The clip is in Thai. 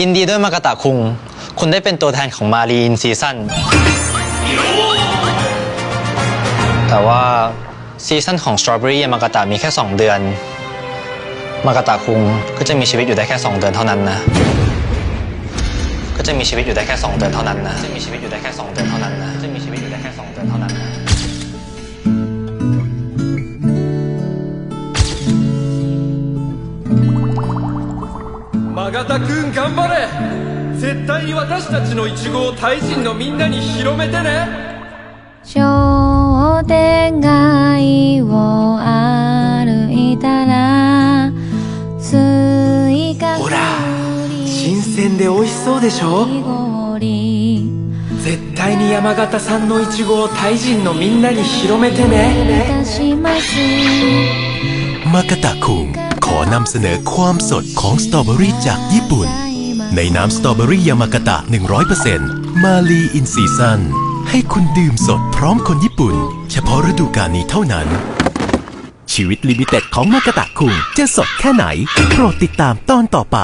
ยินดีด้วยมากาตะคุง คุณได้เป็นตัวแทนของมารีนซีซั่น แต่ว่าซีซั่นของสตรอเบอรี่ยามากาตะมีแค่ 2 เดือน มากาตะคุงก็จะมีชีวิตอยู่ได้แค่ 2 เดือนเท่านั้นนะ ก็จะมีชีวิตอยู่ได้แค่ 2 เดือนเท่านั้นนะ マガタくん頑張れ。絶対に私たちのイチゴをタイ人のみんなに広めてね。商店街を歩いたらスイカほら新鮮で美味しそうでしょ？氷絶対に山形産のイチゴをタイ人のみんなに広めてね。いたしま ขอนำเสนอความสดของสตรอเบอรี่จากญี่ปุ่น ในน้ำสตรอเบอรี่ยามากาตะ 100%มาลีอินซีซันให้คุณดื่มสดพร้อมคนญี่ปุ่น เฉพาะฤดูกาลนี้เท่านั้น ชีวิตลิมิเต็ดของมากาตะคุงจะสดแค่ไหน โปรดติดตามตอนต่อไป